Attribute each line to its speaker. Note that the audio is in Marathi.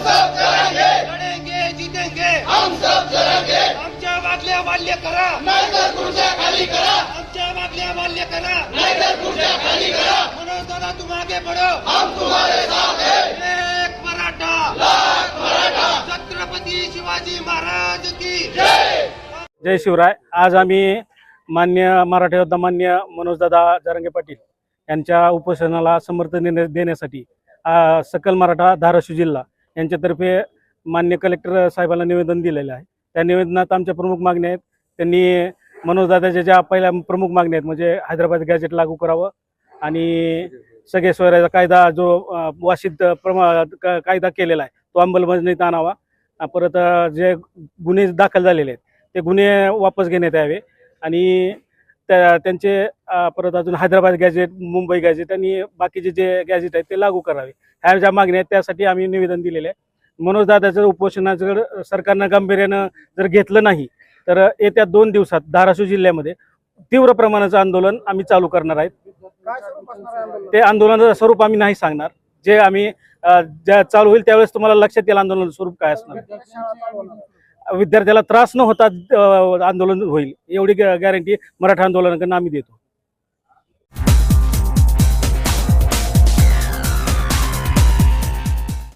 Speaker 1: हम सब चलेंगे
Speaker 2: लढेंगे जीतेंगे.
Speaker 1: हम सब चलेंगे
Speaker 2: आमच्या मागल्या करा
Speaker 1: नाहीतर खुर्च्या खाली करा.
Speaker 2: आमच्या मागल्या करा
Speaker 1: नाहीतर खुर्च्या खाली करा.
Speaker 2: म्हणून दादा तुम आगे बढ़ो
Speaker 1: हम तुम्हारे साथ हैं
Speaker 2: एक मराठा.
Speaker 1: लाख मराठा
Speaker 2: छत्रपती शिवाजी महाराज की
Speaker 1: जय.
Speaker 3: जय शिवराय. आज आम्ही मान्य मराठा योद्धा मान्य मनोजदादा जरांगे पाटील यांच्या उपोषणाला समर्थन देण्या- देण्यासाठी सकल मराठा धाराशिव जिल्हा यांच्यातर्फे मान्य कलेक्टर साहेबांना निवेदन दिलेलं आहे. त्या निवेदनात आमच्या प्रमुख मागण्या आहेत. त्यांनी मनोजदादाच्या ज्या पहिल्या प्रमुख मागण्या आहेत म्हणजे हैदराबाद गॅजेट लागू करावं आणि सगळे स्वराज्य कायदा जो वाशिद प्रमा क- कायदा केलेला आहे तो अंमलबजावणीत आणावा. परत जे गुन्हे दाखल झालेले आहेत ते गुन्हे वापस घेण्यात यावे. आणि त्या त्यांचे परत अजून हैदराबाद गॅजेट मुंबई गॅजेट आणि बाकीचे जे गॅजेट आहेत ते लागू करावे. ह्या ज्या मागण्या आहेत त्यासाठी आम्ही निवेदन दिलेले आहे. मनोज दादाचं उपोषणाचं जर सरकारनं गांभीर्यानं जर घेतलं नाही तर येत्या दोन दिवसात धाराशिव जिल्ह्यामध्ये तीव्र प्रमाणाचं आंदोलन आम्ही चालू करणार आहेत. ते आंदोलनाचं स्वरूप आम्ही नाही सांगणार. जे आम्ही ज्या चालू होईल त्यावेळेस तुम्हाला लक्षात येईल आंदोलनाचं स्वरूप काय असणार. विद्यार्थ्याला त्रास न होता आंदोलन होईल. एवढी गॅरंटी मराठा आंदोलनाकडून आम्ही देतो.